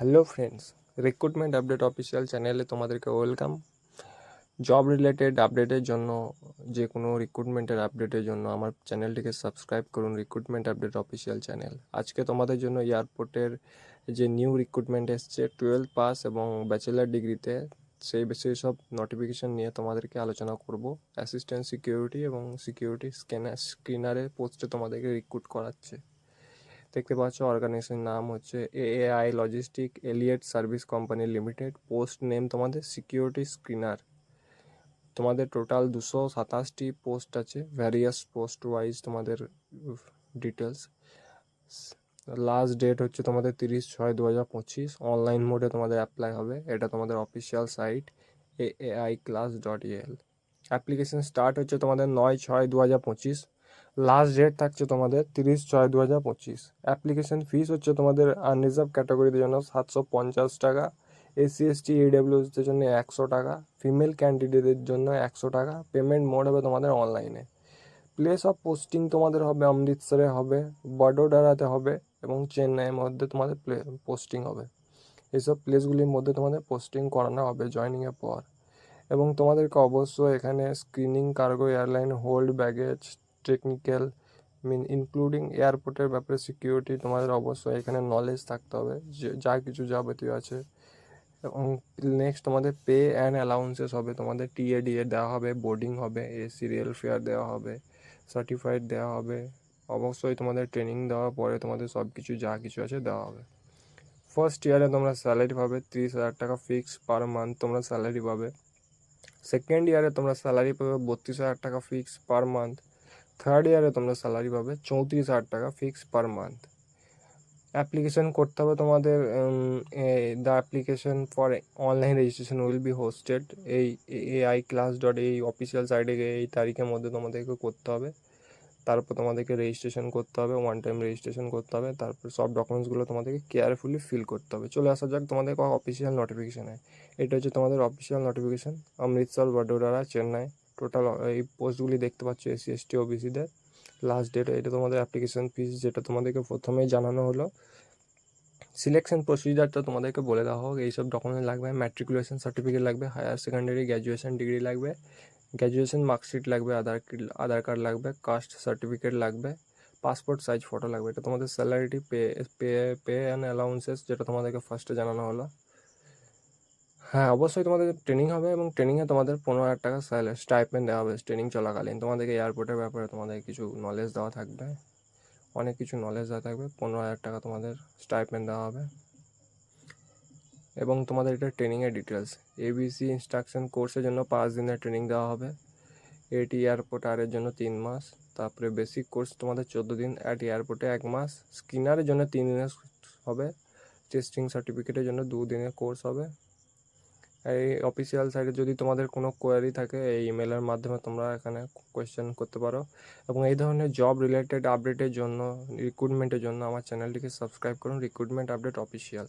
Hello friends recruitment update official চ্যানেলে তোমাদেরকে welcome job related আপডেটের জন্য যে কোনো রিক্রুটমেন্টের আপডেটের জন্য আমার চ্যানেলটিকে সাবস্ক্রাইব করুন রিক্রুটমেন্ট আপডেট অফিসিয়াল চ্যানেল আজকে তোমাদের জন্য এয়ারপোর্টের যে নিউ রিক্রুটমেন্ট এসছে টুয়েলভ পাস এবং ব্যাচেলার ডিগ্রিতে সেই সেই সব নোটিফিকেশন নিয়ে তোমাদেরকে আলোচনা করব। অ্যাসিস্ট্যান্ট সিকিউরিটি এবং সিকিউরিটি স্ক্যানার স্ক্রিনারে পোস্টে তোমাদেরকে রিক্রুট করাচ্ছে। দেখতে পাচ্ছ অর্গানাইজেশনের নাম হচ্ছে AAI logistic allied service company limited post name তোমাদের সিকিউরিটি স্ক্রিনার তোমাদের টোটাল দুশো সাতাশটি পোস্ট আছে ভ্যারিয়াস পোস্ট ওয়াইজ তোমাদের ডিটেলস লাস্ট ডেট হচ্ছে তোমাদের তিরিশ ছয় দু হাজার পঁচিশ অনলাইন মোডে তোমাদের অ্যাপ্লাই হবে, এটা তোমাদের official site AI class dot EL application start হচ্ছে তোমাদের নয় ছয় দু হাজার পঁচিশ লাস্ট ডেট থাকছে তোমাদের তিরিশ ছয় দু হাজার পঁচিশ। অ্যাপ্লিকেশন ফিস হচ্ছে তোমাদের আনরিজার্ভ ক্যাটাগরিদের জন্য সাতশো পঞ্চাশ টাকা এসসি এসটি ইডাব্লিউসদের জন্য একশো টাকা ফিমেল ক্যান্ডিডেটের জন্য একশো টাকা পেমেন্ট মোড হবে তোমাদের অনলাইনে প্লেস অফ পোস্টিং তোমাদের হবে, অমৃতসরে হবে বডোডারাতে হবে এবং চেন্নাইয়ের মধ্যে তোমাদের প্লে পোস্টিং হবে। এইসব প্লেসগুলির মধ্যে তোমাদের পোস্টিং করানো হবে জয়নিংয়ের পর। এবং তোমাদেরকে অবশ্যই এখানে screening cargo airline hold baggage technical mean including এয়ারপোর্টের ব্যাপারে সিকিউরিটি তোমাদের অবশ্যই এখানে নলেজ থাকতে হবে, যে কিছু যাবতীয় আছে। এবং নেক্সট তোমাদের পে অ্যান্ড অ্যালাউন্সেস হবে, তোমাদের টিএডিএ দেওয়া হবে বোর্ডিং হবে এ সিরিয়াল ফেয়ার দেওয়া হবে সার্টিফাইড দেওয়া হবে, অবশ্যই তোমাদের ট্রেনিং দেওয়ার পরে তোমাদের সব কিছু যা কিছু আছে দেওয়া হবে। ফার্স্ট ইয়ারে তোমরা স্যালারি পাবে, তিরিশ হাজার টাকা ফিক্স পার মান্থ তোমরা স্যালারি পাবে। সেকেন্ড ইয়ারে তোমরা স্যালারি পাবে, বত্রিশ হাজার টাকা ফিক্স পার মান্থ থার্ড ইয়ারে তোমরা স্যালারি পাবে চৌত্রিশ হাজার টাকা ফিক্স পার মান্থ অ্যাপ্লিকেশন করতে হবে তোমাদের the application for online registration will be hosted এই এআই ক্লাস ডট এই অফিসিয়াল সাইটে এই তারিখের মধ্যে তোমাদেরকে করতে হবে। তারপর তোমাদেরকে রেজিস্ট্রেশন করতে হবে ওয়ান টাইম রেজিস্ট্রেশন করতে হবে, তারপর সব ডকুমেন্টসগুলো তোমাদেরকে কেয়ারফুলি ফিল করতে হবে। চলে আসা যাক তোমাদের অফিসিয়াল নোটিফিকেশানে এটা হচ্ছে তোমাদের official notification Amritsar Vadodara Chennai. Total এই পোস্টগুলি দেখতে পাচ্ছ এসসি এসটি ওবিসিদের লাস্ট ডেট এটা তোমাদের অ্যাপ্লিকেশন ফিস যেটা তোমাদেরকে প্রথমেই জানানো হলো। সিলেকশন প্রসিজারটা তোমাদেরকে বলে দেওয়া হোক। এইসব ডকুমেন্ট লাগবে ম্যাট্রিকুলেশন সার্টিফিকেট লাগবে হায়ার সেকেন্ডারি গ্র্যাজুয়েশন ডিগ্রি লাগবে গ্র্যাজুয়েশন মার্কশিট লাগবে আধার আধার কার্ড লাগবে কাস্ট সার্টিফিকেট লাগবে পাসপোর্ট সাইজ ফটো লাগবে। এটা তোমাদের স্যালারিটি pay pay pay and allowances যেটা তোমাদেরকে ফার্স্টে জানানো হলো। হ্যাঁ অবশ্যই তোমাদের ট্রেনিং হবে এবং ট্রেনিংয়ে তোমাদের পনেরো হাজার টাকা স্যালারি স্টাইপেন্ড দেওয়া হবে। ট্রেনিং চলাকালীন তোমাদেরকে এয়ারপোর্টের ব্যাপারে তোমাদের কিছু নলেজ দেওয়া থাকবে। অনেক কিছু নলেজ দেওয়া থাকবে। পনেরো হাজার টাকা তোমাদের স্টাইপেন্ড দেওয়া হবে। এবং তোমাদের এটা ট্রেনিংয়ের ডিটেলস এবিসি ইনস্ট্রাকশন কোর্সের জন্য পাঁচ দিনের ট্রেনিং দেওয়া হবে। এটি এয়ারপোর্ট আরের জন্য তিন মাস। তারপরে বেসিক কোর্স তোমাদের চোদ্দ দিন। অ্যাট এয়ারপোর্টে এক মাস। স্কিনারের জন্য তিন দিনের হবে। টেস্টিং সার্টিফিকেটের জন্য দু দিনের কোর্স হবে। এই অফিসিয়াল সাইটে যদি তোমাদের কোনো কোয়ারি থাকে, এই ইমেলের মাধ্যমে তোমরা এখানে কোয়েশ্চেন করতে পারো। এবং এই ধরনের জব রিলেটেড আপডেটের জন্য রিক্রুটমেন্টের জন্য আমার চ্যানেলটিকে সাবস্ক্রাইব করুন। Recruitment update official